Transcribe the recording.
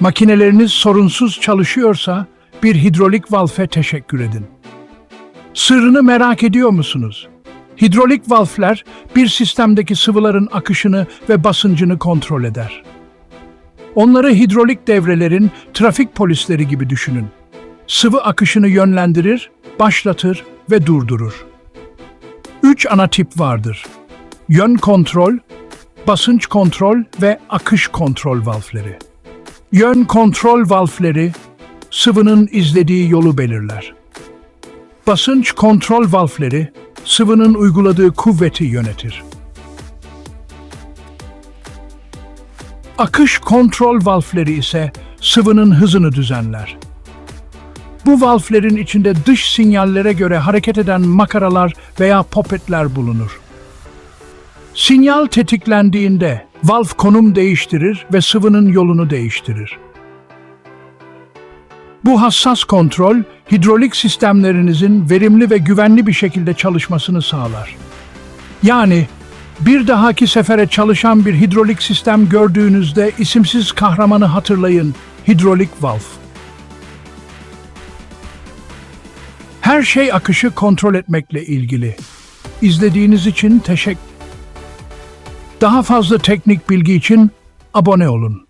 Makineleriniz sorunsuz çalışıyorsa bir hidrolik valfe teşekkür edin. Sırrını merak ediyor musunuz? Hidrolik valfler bir sistemdeki sıvıların akışını ve basıncını kontrol eder. Onları hidrolik devrelerin trafik polisleri gibi düşünün. Sıvı akışını yönlendirir, başlatır ve durdurur. Üç ana tip vardır. Yön kontrol, basınç kontrol ve akış kontrol valfleri. Yön kontrol valfleri sıvının izlediği yolu belirler. Basınç kontrol valfleri sıvının uyguladığı kuvveti yönetir. Akış kontrol valfleri ise sıvının hızını düzenler. Bu valflerin içinde dış sinyallere göre hareket eden makaralar veya popetler bulunur. Sinyal tetiklendiğinde valf konum değiştirir ve sıvının yolunu değiştirir. Bu hassas kontrol, hidrolik sistemlerinizin verimli ve güvenli bir şekilde çalışmasını sağlar. Yani bir dahaki sefere çalışan bir hidrolik sistem gördüğünüzde isimsiz kahramanı hatırlayın, hidrolik valf. Her şey akışı kontrol etmekle ilgili. İzlediğiniz için teşekkür. Daha fazla teknik bilgi için abone olun.